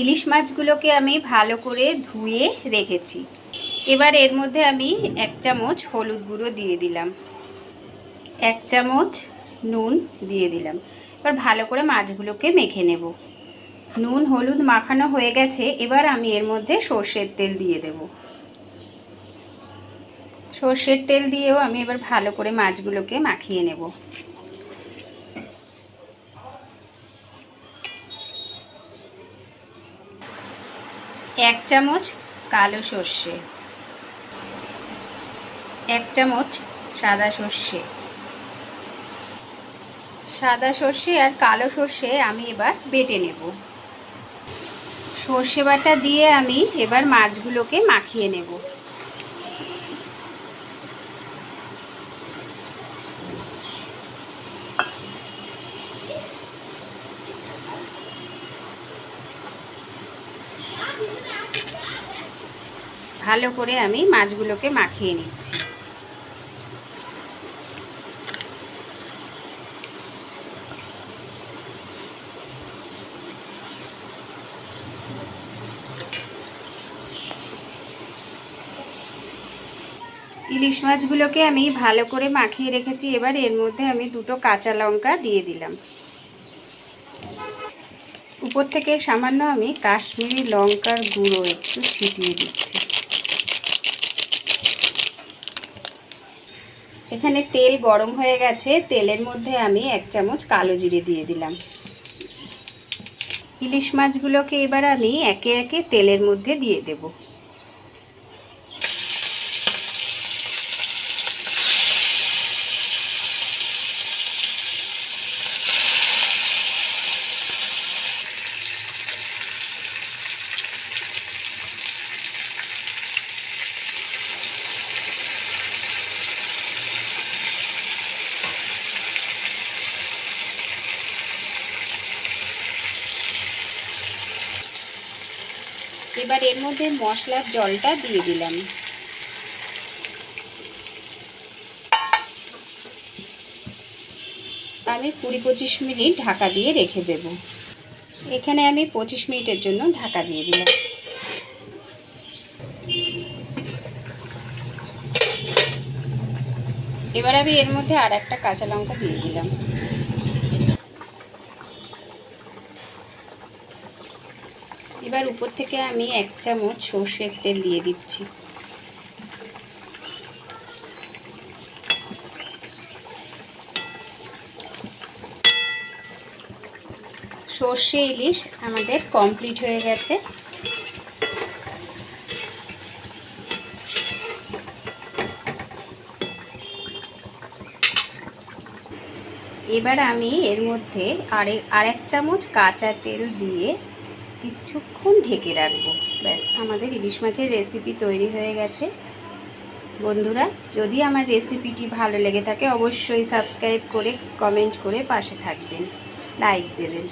ইলিশ মাছগুলোকে আমি ভালো করে ধুয়ে রেখেছি। এবার এর মধ্যে আমি এক চামচ হলুদ গুঁড়ো দিয়ে দিলাম। এক চামচ নুন দিয়ে দিলাম। এবার ভালো করে মাছগুলোকে মেখে নেব। নুন, হলুদ মাখানো হয়ে গেছে। এবার আমি এর মধ্যে সর্ষের তেল দিয়ে দেব। সর্ষের তেল দিয়েও আমি এবার ভালো করে মাছগুলোকে মাখিয়ে নেব। এক চামচ কালো সর্ষে, এক চামচ সাদা সর্ষে। সাদা সর্ষে আর কালো সর্ষে আমি এবার বেটে নেব। সর্ষে বাটা দিয়ে আমি এবার মাছগুলোকে মাখিয়ে নেব। ভালো করে আমি মাছগুলোকে মাখিয়ে নিচ্ছি। ইলিশ মাছগুলোকে আমি ভালো করে মাখিয়ে রেখেছি। এবার এর মধ্যে আমি দুটো কাঁচা লঙ্কা দিয়ে দিলাম। উপর থেকে সামান্য আমি কাশ্মীরি লঙ্কার গুঁড়ো একটু ছিটিয়ে দিচ্ছি। এখানে তেল গরম হয়ে গেছে, তেলের মধ্যে আমি এক চামচ কালো জিরে দিয়ে দিলাম। ইলিশ মাছগুলোকে এবার আমি একে একে তেলের মধ্যে দিয়ে দেব। এবার এর মধ্যে মশলার জলটা দিয়ে দিলাম। আমি কুড়ি পঁচিশ মিনিট ঢাকা দিয়ে রেখে দেব। এখানে আমি পঁচিশ মিনিটের জন্য ঢাকা দিয়ে দিলাম। এবার আমি এর মধ্যে আর একটা কাঁচা লঙ্কা দিয়ে দিলাম। এবার উপর থেকে আমি এক চামচ সর্ষের তেল দিয়ে দিচ্ছি। সর্ষে ইলিশ আমাদের কমপ্লিট হয়ে গেছে। এবার আমি এর মধ্যে আরেক আরেক চামচ কাঁচা তেল দিয়ে কিছুক্ষণ ঢেকে রাখব। ব্যাস, আমাদের ইলিশ মাছের রেসিপি তৈরি হয়ে গেছে। বন্ধুরা, যদি আমার রেসিপিটি ভালো লেগে থাকে, অবশ্যই সাবস্ক্রাইব করে কমেন্ট করে পাশে থাকবেন। লাইক দেবেন।